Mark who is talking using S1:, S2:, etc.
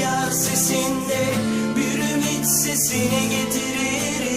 S1: rüzgar sesinde bir ümit sesini getirir.